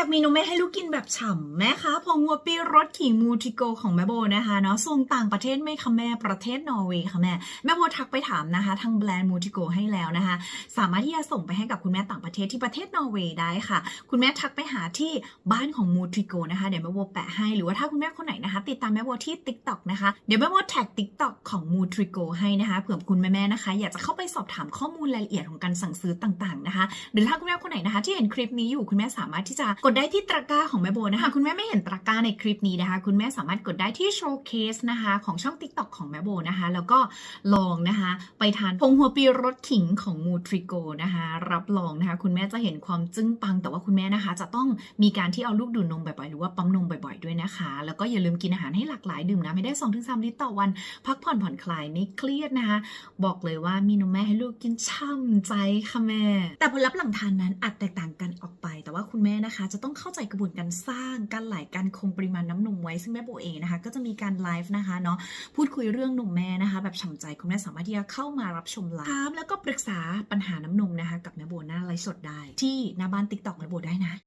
ากมีนมแม่ให้ลูกกินแบบฉ่ำแม่คะพองัวปีรสขิงมูทิโกของแม่โบนะคะเนาะส่งต่างประเทศไหม่คะแม่ประเทศนอร์เวย์ค่ะแม่แม่โบทักไปถามนะคะทางแบรนด์มูทิโกให้แล้วนะคะ สามารถที่จะส่งไปให้กับคุณแม่ต่างประเทศที่ประเทศนอร์เวย์ได้ค่ะ คุณแม่ทักไปหาที่บ้านของมูทิโกนะคะเดี๋ยวแม่โบแปะให้หรือว่าถ้าคุณแม่คนไหนนะคะ ติดตามแม่โบที่ TikTok นะคะเดี๋ยวแม่โบแท็ก TikTok ของมูทิโกให้นะคะเผื่อคุณแม่ๆนะคะ อยากจะเข้าไปสอบถามข้อมูลรายละเอียดของการสั่งซื้อต่างๆนะคะ หรือถ้าคุณแม่คนไหนนะคะ ที่เห็นคลิปนี้อยู่คุณแม่สามารถที่จะกดดได้ที่ตะกร้าของแม่โบนะคะ คุณแม่ไม่เห็นตะกร้าในคลิปนี้นะคะ คุณแม่สามารถกดได้ที่โชว์เคสนะคะของช่อง TikTok ของแม่โบนะคะ แล้วก็ลองนะคะ ไปทานพงหัวปีรสขิงของมูทริโกนะคะ รับรองนะคะ คุณแม่จะเห็นความจึ้งปัง แต่ว่าคุณแม่นะคะ จะต้องมีการที่เอาลูกดูดนมบ่อยๆหรือว่าปั๊มนมบ่อยๆด้วยนะคะ แล้วก็อย่าลืมกินอาหารให้หลากหลายดื่มน้ำให้ได้ 2-3 ลิตรต่อวัน พักผ่อนผ่อนคลายไม่เครียดนะคะ บอกเลยว่ามีนมแม่ให้ลูกกินช่ำใจค่ะแม่ แต่ผลลัพธ์หลังทานนั้นอาจแตกต่างกันออกไป แต่ว่าคุณแม่นะคะจะต้องเข้าใจกระบวนการสร้างการไหลการคงปริมาณน้ำนมไว้ซึ่งแม่โบเองนะคะ ก็จะมีการไลฟ์นะคะเนาะพูดคุยเรื่องนมแม่นะคะ แบบฉ่ำใจคุณแม่สามารถที่จะเข้ามารับชมไลฟ์ถามแล้วก็ปรึกษาปัญหาน้ำนมนะคะ กับแม่โบหน้าไลฟ์สดได้ ที่หน้าบ้านติ๊กต็อกแม่โบได้นะ